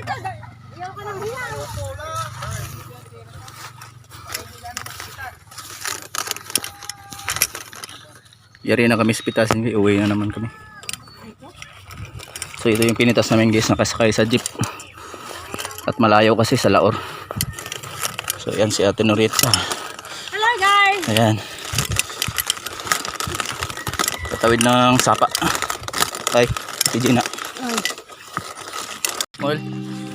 Ayoko ng hiyaw. Yari na kami sa pitasin. Uwi na naman kami. So ito yung pinitas namin guys. Nakasakay sa jeep. At malayo kasi sa laor. So yan si Ate Norita. Hello guys! Ayan. Tatawid ng sapa. Ay, si Gina. Ay. Oil.